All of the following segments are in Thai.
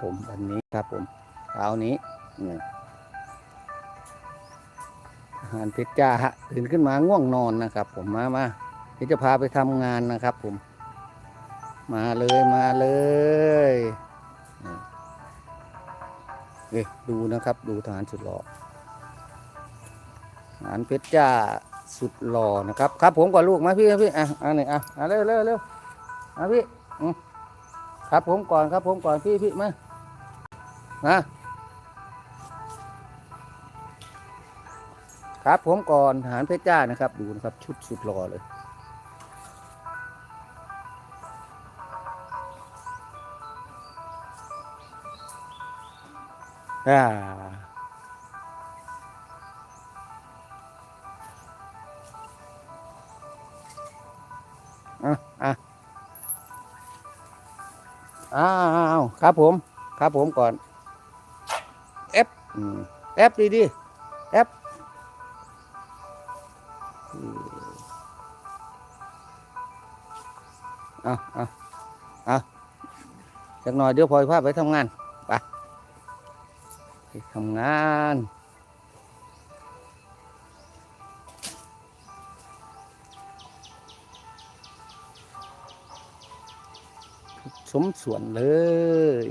ผมวันนี้ครับผมเช้านี้อาหารเพชรจ้าฮะตื่นขึ้นมาง่วงนอนนะครับ ผมมามาเดี๋ยวจะพาไปทำงานนะครับ ผม มาเลยมาเลยเอ๊ดูนะครับ ดูทหารสุดหล่อทหารเพชรจ้าสุดหล่อนะครับ ครับ ผมก่อนลูกมาพี่พี่อะอะนี่อะอะเร็วเร็วเร็วมาพี่ครับผมก่อนครับ ผมก่อนพี่พี่มา นะครับผมก่อนหารเพชรจ้านะครับ ดูนะครับ ชุดสุดหล่อเลยอ่าอะอะอ้าวครับผม ครับผมก่อน F อืม F ดีดี F อืมเอะอะอะจากหน่อยเดี๋ยวพลอยพาไปทำงานไปไปทำงานสมส่วนเลย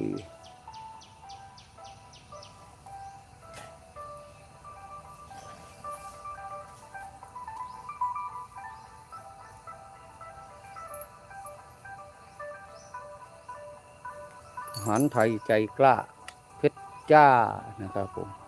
หารไทยใจกล้าเพชรจ้านะครับผม